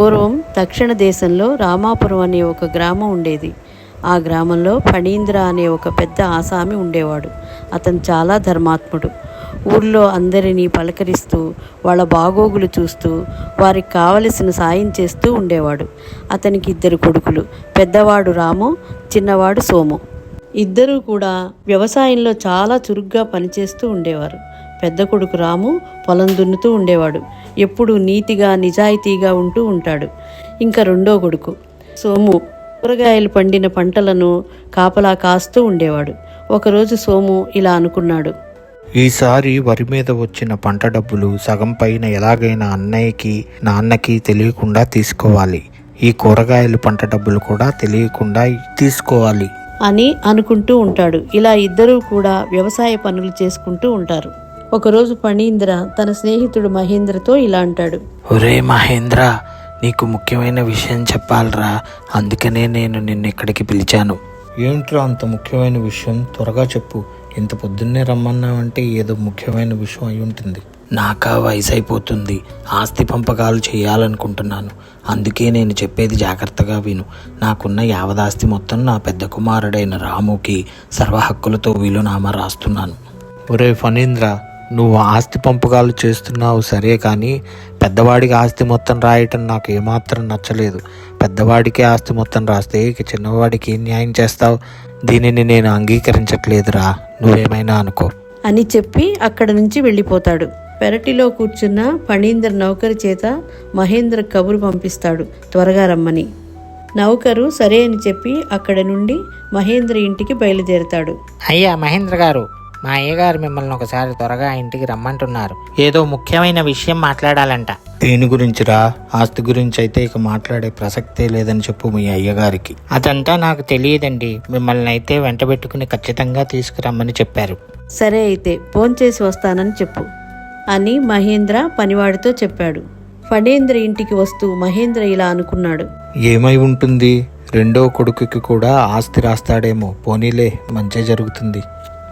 పూర్వం దక్షిణ దేశంలో రామాపురం అనే ఒక గ్రామం ఉండేది. ఆ గ్రామంలో ఫణీంద్ర అనే ఒక పెద్ద ఆసామి ఉండేవాడు. అతను చాలా ధర్మాత్ముడు. ఊర్లో అందరినీ పలకరిస్తూ వాళ్ళ బాగోగులు చూస్తూ వారికి కావలసిన సాయం చేస్తూ ఉండేవాడు. అతనికి ఇద్దరు కొడుకులు. పెద్దవాడు రాము చిన్నవాడు సోము. ఇద్దరూ కూడా వ్యవసాయంలో చాలా చురుగ్గా పనిచేస్తూ ఉండేవారు. పెద్ద కొడుకు రాము పొలం దున్నుతూ ఉండేవాడు. ఎప్పుడూ నీతిగా నిజాయితీగా ఉంటూ ఉంటాడు. ఇంకా రెండో కొడుకు. సోము కూరగాయలు పండిన పంటలను కాపలా కాస్తూ ఉండేవాడు. ఒకరోజు సోము ఇలా అనుకున్నాడు. ఈసారి వరి మీద వచ్చిన పంట డబ్బులు సగం పైన ఎలాగైనా అన్నయ్యకి నాన్నకి తెలియకుండా తీసుకోవాలి. ఈ కూరగాయల పంట డబ్బులు కూడా తెలియకుండా తీసుకోవాలి. అని అనుకుంటూ ఉంటాడు. ఇలా ఇద్దరూ కూడా వ్యవసాయ పనులు చేసుకుంటూ ఉంటారు. ఒకరోజు ఫణీంద్ర తన స్నేహితుడు మహేంద్రతో ఇలా అంటాడు. ఒరే మహేంద్ర నీకు ముఖ్యమైన విషయం చెప్పాలరా. అందుకనే నేను నిన్ను ఇక్కడికి పిలిచాను. ఏంట్రా అంత ముఖ్యమైన విషయం? త్వరగా చెప్పు. ఇంత పొద్దున్నే రమ్మన్నావంటే ఏదో ముఖ్యమైన విషయం అయి ఉంటుంది. నాకా వయసు అయిపోతుంది ఆస్తి పంపకాలు చేయాలనుకుంటున్నాను. అందుకే నేను చెప్పేది జాగ్రత్తగా విను. నాకున్న యావదాస్తి మొత్తం నా పెద్ద కుమారుడైన రాముకి సర్వహక్కులతో వీలునామా రాస్తున్నాను. ఒరే ఫణీంద్ర నువ్వు ఆస్తి పంపకాలు చేస్తున్నావు సరే కానీ పెద్దవాడికి ఆస్తి మొత్తం రాయటం నాకు ఏమాత్రం నచ్చలేదు. పెద్దవాడికి ఆస్తి మొత్తం రాస్తే ఇక చిన్నవాడికి ఏం న్యాయం చేస్తావు? దీనిని నేను అంగీకరించట్లేదురా. నువ్వేమైనా అనుకో. అని చెప్పి అక్కడి నుంచి వెళ్ళిపోతాడు. పెరటిలో కూర్చున్న ఫణీంద్ర నౌకరి చేత మహేంద్ర కబురు పంపిస్తాడు. త్వరగా రమ్మని. నౌకరు సరే అని చెప్పి అక్కడి నుండి మహేంద్ర ఇంటికి బయలుదేరతాడు. అయ్యా మహేంద్ర గారు మా అయ్యగారు మిమ్మల్ని ఒకసారి త్వరగా ఇంటికి రమ్మంటున్నారు. ఏదో ముఖ్యమైన విషయం మాట్లాడాలంట. దేని గురించిరా? ఆస్తి గురించి అయితే ఇక మాట్లాడే ప్రసక్తే లేదని చెప్పు మీ అయ్యగారికి. అదంతా నాకు తెలియదండి. మిమ్మల్ని అయితే వెంటబెట్టుకుని ఖచ్చితంగా తీసుకురమ్మని చెప్పారు. సరే అయితే ఫోన్ చేసి వస్తానని చెప్పు అని మహేంద్ర పనివాడితో చెప్పాడు. ఫణేంద్ర ఇంటికి వస్తూ మహేంద్ర ఇలా అనుకున్నాడు. ఏమై ఉంటుంది? రెండో కొడుకుకి కూడా ఆస్తి రాస్తాడేమో. పోనీలే మంచి జరుగుతుంది.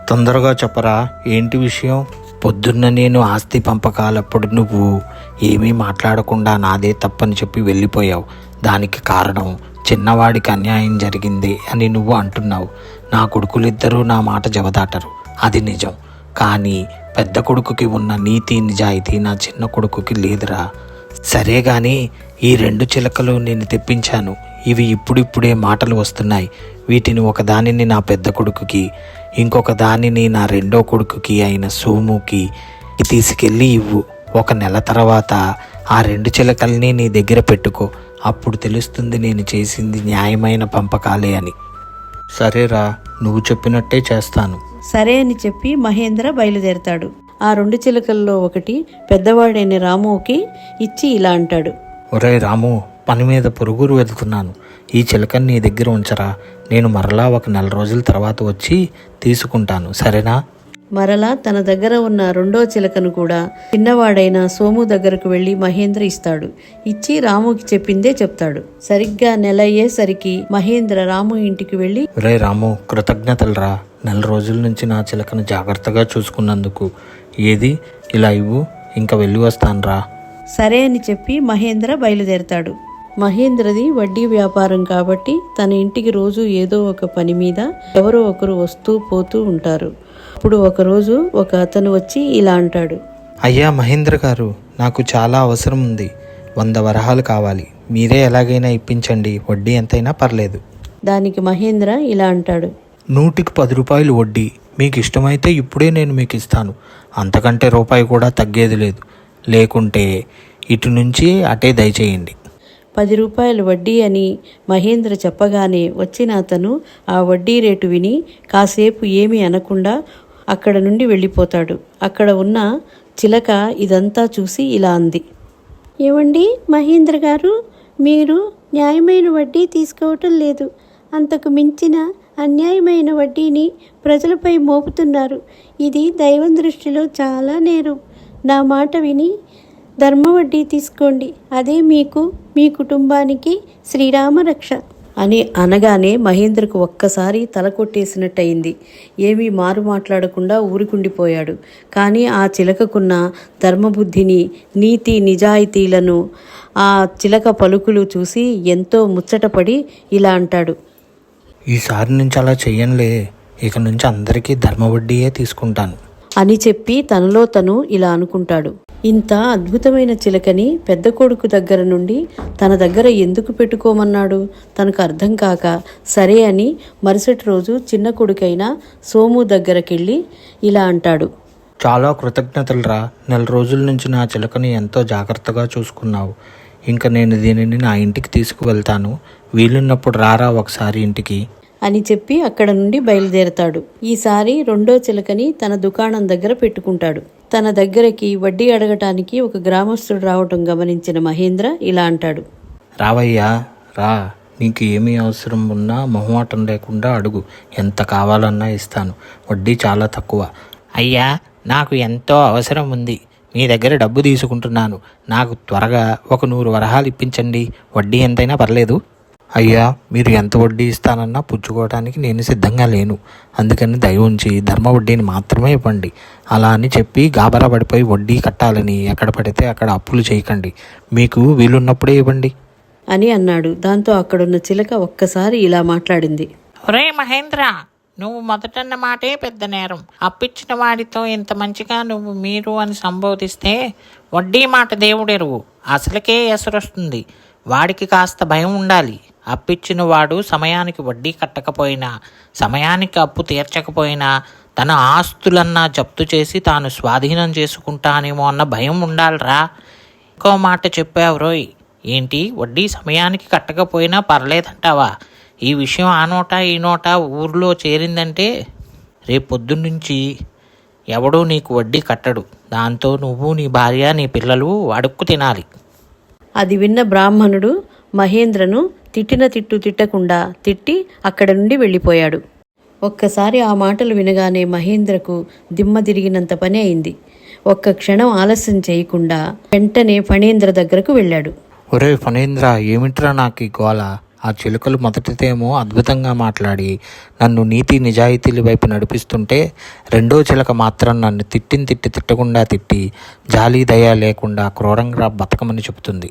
తొందరగా చెప్పరా? ఏంటి విషయం? పొద్దున్న నేను ఆస్తి పంపకాలప్పుడు నువ్వు ఏమీ మాట్లాడకుండా నాదే తప్పని చెప్పి వెళ్ళిపోయావు. దానికి కారణం చిన్నవాడికి అన్యాయం జరిగింది అని నువ్వు అంటున్నావు. నా కొడుకులిద్దరూ నా మాట జవదాటరు. అది నిజం. కానీ పెద్ద కొడుకుకి ఉన్న నీతి నిజాయితీ నా చిన్న కొడుకుకి లేదురా. సరే కానీ ఈ రెండు చిలకలు నేను తెప్పించాను. ఇవి ఇప్పుడిప్పుడే మాటలు వస్తున్నాయి. వీటిని ఒక దానిని నా పెద్ద కొడుకుకి ఇంకొక దానిని నా రెండో కొడుకుకి అయిన సోముకి తీసుకెళ్ళి ఇవ్వు. ఒక నెల తర్వాత ఆ రెండు చిలకల్ని నీ దగ్గర పెట్టుకో. అప్పుడు తెలుస్తుంది నేను చేసింది న్యాయమైన పంపకాలే అని. సరేరా నువ్వు చెప్పినట్టే చేస్తాను. సరే అని చెప్పి మహేంద్ర బయలుదేరతాడు. ఆ రెండు చిలుకల్లో ఒకటి పెద్దవాడైన రాముకి ఇచ్చి ఇలా అంటాడు. ఒరే రాము పని మీద పొరుగురు వెతుకున్నాను. ఈ చిలకని నీ దగ్గర ఉంచరా? నేను మరలా ఒక నెల రోజుల తర్వాత వచ్చి తీసుకుంటాను. సరేనా? మరలా తన దగ్గర ఉన్న రెండో చిలకను కూడా చిన్నవాడైన సోము దగ్గరకు వెళ్ళి మహేంద్ర ఇస్తాడు. ఇచ్చి రాముకి చెప్పిందే చెప్తాడు. సరిగ్గా నెల అయ్యేసరికి మహేంద్ర రాము ఇంటికి వెళ్ళి ఒరే రాము కృతజ్ఞతలురా. నెల రోజుల నుంచి నా చిలకను జాగ్రత్తగా చూసుకున్నందుకు. ఏది? ఇలా ఇవ్వు ఇంకా వెళ్ళి వస్తానురా. సరే అని చెప్పి మహేంద్ర బయలుదేరతాడు. మహేంద్రది వడ్డీ వ్యాపారం కాబట్టి తన ఇంటికి రోజు ఏదో ఒక పని మీద ఎవరో ఒకరు వస్తూ పోతూ ఉంటారు. అప్పుడు ఒకరోజు ఒక అతను వచ్చి ఇలా అంటాడు. అయ్యా మహేంద్ర గారు నాకు చాలా అవసరం ఉంది. వంద వరహాలు కావాలి. మీరే ఎలాగైనా ఇప్పించండి. వడ్డీ ఎంతైనా పర్లేదు. దానికి మహేంద్ర ఇలా అంటాడు. నూటికి పది రూపాయలు వడ్డీ. మీకు ఇష్టమైతే ఇప్పుడే నేను మీకు ఇస్తాను. అంతకంటే రూపాయి కూడా తగ్గేది లేదు. లేకుంటే ఇటు నుంచి అటే దయచేయండి. పది రూపాయలు వడ్డీ అని మహేంద్ర చెప్పగానే వచ్చిన అతను ఆ వడ్డీ రేటు విని కాసేపు ఏమీ అనకుండా అక్కడ నుండి వెళ్ళిపోతాడు. అక్కడ ఉన్న చిలక ఇదంతా చూసి ఇలా అంది. ఏమండి మహేంద్ర గారు మీరు న్యాయమైన వడ్డీ తీసుకోవటం లేదు. అంతకు మించిన అన్యాయమైన వడ్డీని ప్రజలపై మోపుతున్నారు. ఇది దైవం దృష్టిలో చాలా నేరం. నా మాట విని ధర్మ వడ్డీ తీసుకోండి. అదే మీకు మీ కుటుంబానికి శ్రీరామ రక్ష. అని అనగానే మహేంద్రకు ఒక్కసారి తల కొట్టేసినట్టయింది. ఏమీ మారు మాట్లాడకుండా ఊరికుండిపోయాడు. కానీ ఆ చిలకకున్న ధర్మబుద్ధిని నీతి నిజాయితీలను ఆ చిలక పలుకులు చూసి ఎంతో ముచ్చటపడి ఇలా అంటాడు. ఈసారి నుంచి అలా చెయ్యనులే. ఇక నుంచి అందరికీ ధర్మ వడ్డీయే తీసుకుంటాను. అని చెప్పి తనలో తను ఇలా అనుకుంటాడు. ఇంత అద్భుతమైన చిలకని పెద్ద కొడుకు దగ్గర నుండి తన దగ్గర ఎందుకు పెట్టుకోమన్నాడు? తనకు అర్థం కాక సరే అని మరుసటి రోజు చిన్న కొడుకైన సోము దగ్గరకెళ్ళి ఇలా అంటాడు. చాలా కృతజ్ఞతలురా నెల రోజుల నుంచి నా చిలకని ఎంతో జాగ్రత్తగా చూసుకున్నావు. ఇంకా నేను దీనిని నా ఇంటికి తీసుకువెళ్తాను. వీలున్నప్పుడు రారా ఒకసారి ఇంటికి. అని చెప్పి అక్కడ నుండి బయలుదేరతాడు. ఈసారి రెండో చిలకని తన దుకాణం దగ్గర పెట్టుకుంటాడు. తన దగ్గరకి వడ్డీ అడగటానికి ఒక గ్రామస్తుడు రావటం గమనించిన మహేంద్ర ఇలా అంటాడు. రావయ్యా రా. నీకు ఏమీ అవసరం ఉన్నా మొహమాటం లేకుండా అడుగు. ఎంత కావాలన్నా ఇస్తాను. వడ్డీ చాలా తక్కువ. అయ్యా నాకు ఎంతో అవసరం ఉంది. మీ దగ్గర డబ్బు తీసుకుంటున్నాను. నాకు త్వరగా ఒక నూరు వరహాలు ఇప్పించండి. వడ్డీ ఎంతైనా పర్లేదు. అయ్యా మీరు ఎంత వడ్డీ ఇస్తానన్నా పుచ్చుకోవడానికి నేను సిద్ధంగా లేను. అందుకని దయ ఉంచి ధర్మ వడ్డీని మాత్రమే ఇవ్వండి. అలా అని చెప్పి గాబరా పడిపోయి వడ్డీ కట్టాలని ఎక్కడ పడితే అక్కడ అప్పులు చేయకండి. మీకు వీలున్నప్పుడే ఇవ్వండి. అని అన్నాడు. దాంతో అక్కడున్న చిలక ఒక్కసారి ఇలా మాట్లాడింది. ఒరే మహేంద్ర నువ్వు మొదటన్న మాటే పెద్ద నేరం. అప్పిచ్చిన వాడితో ఇంత మంచిగా నువ్వు మీరు అని సంబోధిస్తే వడ్డీ మాట దేవుడెరువు. అసలుకే ఎసరొస్తుంది. వాడికి కాస్త భయం ఉండాలి. అప్పిచ్చిన వాడు సమయానికి వడ్డీ కట్టకపోయినా సమయానికి అప్పు తీర్చకపోయినా తన ఆస్తులన్నా జప్తు చేసి తాను స్వాధీనం చేసుకుంటానేమో అన్న భయం ఉండాలిరా. ఇంకో మాట చెప్పావు రోయ్. ఏంటి? వడ్డీ సమయానికి కట్టకపోయినా పర్లేదంటావా? ఈ విషయం ఆ నోట ఈ నోట ఊర్లో చేరిందంటే రేపు పొద్దున్నుంచి ఎవడూ నీకు వడ్డీ కట్టడు. దాంతో నువ్వు నీ భార్య నీ పిల్లలు అడుక్కు తినాలి. అది విన్న బ్రాహ్మణుడు మహేంద్రను తిట్టిన తిట్టు తిట్టకుండా తిట్టి అక్కడ నుండి వెళ్ళిపోయాడు. ఒక్కసారి ఆ మాటలు వినగానే మహేంద్రకు దిమ్మ తిరిగినంత పని అయింది. ఒక్క క్షణం ఆలస్యం చేయకుండా వెంటనే ఫణేంద్ర దగ్గరకు వెళ్ళాడు. ఒరే ఫణేంద్ర ఏమిట్రా నాకు ఈ గోల? ఆ చిలుకలు మొదటిదేమో అద్భుతంగా మాట్లాడి నన్ను నీతి నిజాయితీల వైపు నడిపిస్తుంటే రెండో చిలక మాత్రం నన్ను తిట్టిన తిట్టి తిట్టకుండా తిట్టి జాలి దయ లేకుండా క్రూరంగా బతకమని చెబుతుంది.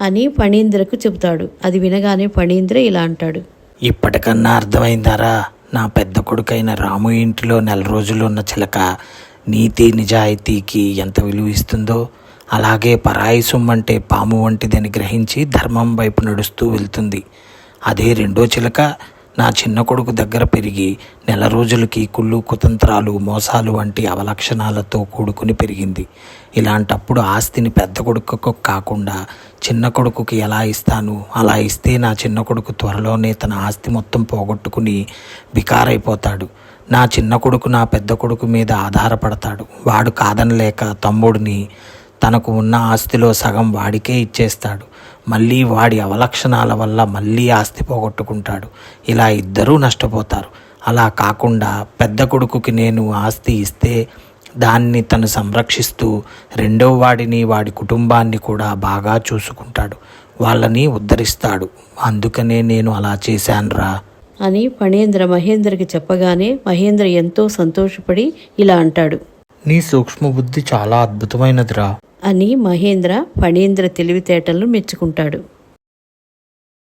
అని ఫణీంద్రకు చెబుతాడు. అది వినగానే ఫణీంద్ర ఇలా అంటాడు. ఇప్పటికన్నా అర్థమైందారా? నా పెద్ద కొడుకైన రాము ఇంటిలో నెల రోజులు ఉన్న చిలక నీతి నిజాయితీకి ఎంత విలువ ఇస్తుందో అలాగే పరాయి సొమ్మంటే పాము వంటిదని గ్రహించి ధర్మం వైపు నడుస్తూ వెళ్తుంది. అదే రెండో చిలక నా చిన్న కొడుకు దగ్గర పెరిగి నెల రోజులకి కుళ్ళు కుతంత్రాలు మోసాలు వంటి అవలక్షణాలతో కూడుకుని పెరిగింది. ఇలాంటప్పుడు ఆస్తిని పెద్ద కొడుకుకు కాకుండా చిన్న కొడుకుకి ఎలా ఇస్తాను? అలా ఇస్తే నా చిన్న కొడుకు త్వరలోనే తన ఆస్తి మొత్తం పోగొట్టుకుని బికారైపోతాడు. నా చిన్న కొడుకు నా పెద్ద కొడుకు మీద ఆధారపడతాడు. వాడు కాదనలేక తమ్ముడిని తనకు ఉన్న ఆస్తిలో సగం వాడికే ఇచ్చేస్తాడు. మళ్ళీ వాడి అవలక్షణాల వల్ల మళ్ళీ ఆస్తి పోగొట్టుకుంటాడు. ఇలా ఇద్దరూ నష్టపోతారు. అలా కాకుండా పెద్ద కొడుకుకి నేను ఆస్తి ఇస్తే దాన్ని తను సంరక్షిస్తూ రెండో వాడిని వాడి కుటుంబాన్ని కూడా బాగా చూసుకుంటాడు. వాళ్ళని ఉద్ధరిస్తాడు. అందుకనే నేను అలా చేశానురా. అని ఫణేంద్ర మహేంద్రకి చెప్పగానే మహేంద్ర ఎంతో సంతోషపడి ఇలా అంటాడు. నీ సూక్ష్మబుద్ధి చాలా అద్భుతమైనదిరా. అని మహేంద్ర ఫణీంద్ర తెలివితేటలను మెచ్చుకుంటాడు.